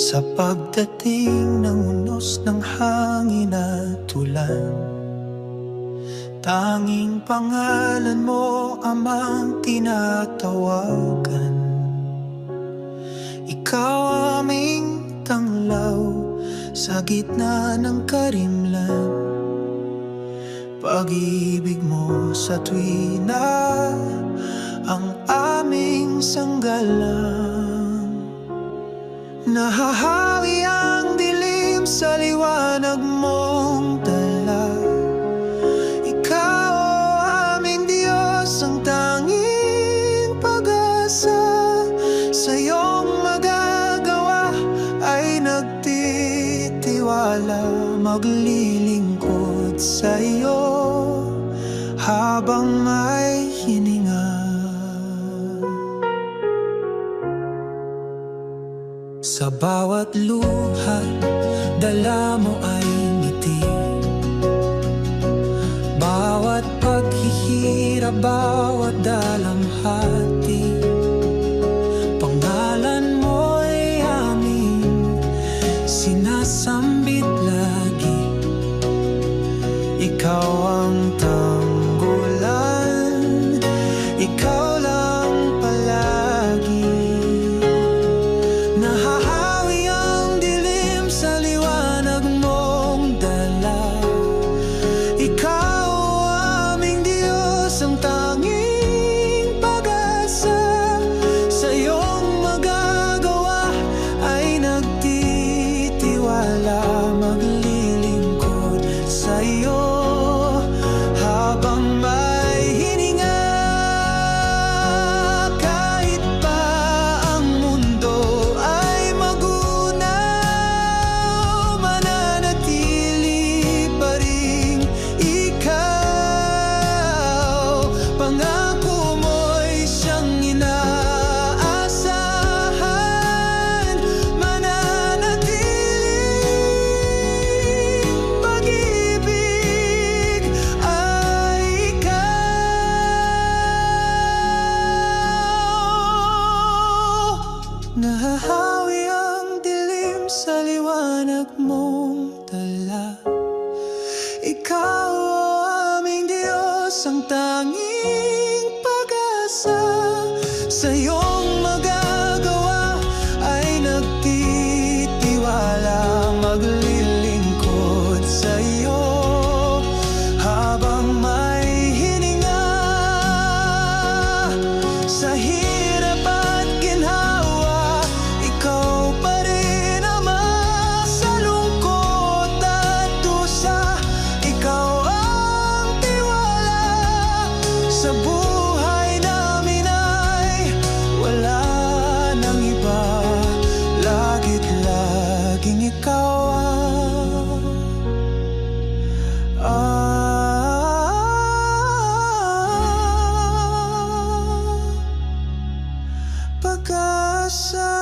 Sa pagdating ng unos ng hangin at ulan Tanging pangalan mo amang tinatawagan. Ikaw aming tanglaw sa gitna ng karimlan. Pag-ibig mo sa tuwina ang aming sanggalang Nahahawi ang dilim sa liwanag mong dala. Ikaw aming Diyos ang tanging pag-asa. Sa iyong magagawa ay nagtitiwala. Maglilingkod sa iyo habang may Sa bawat luha, dala mo ay ngiti. Bawat paghihirap, bawat dalamhati liwanag mong dala. Ikaw aming Diyos ang tanging pag-asa. Sa Ah, pag-asa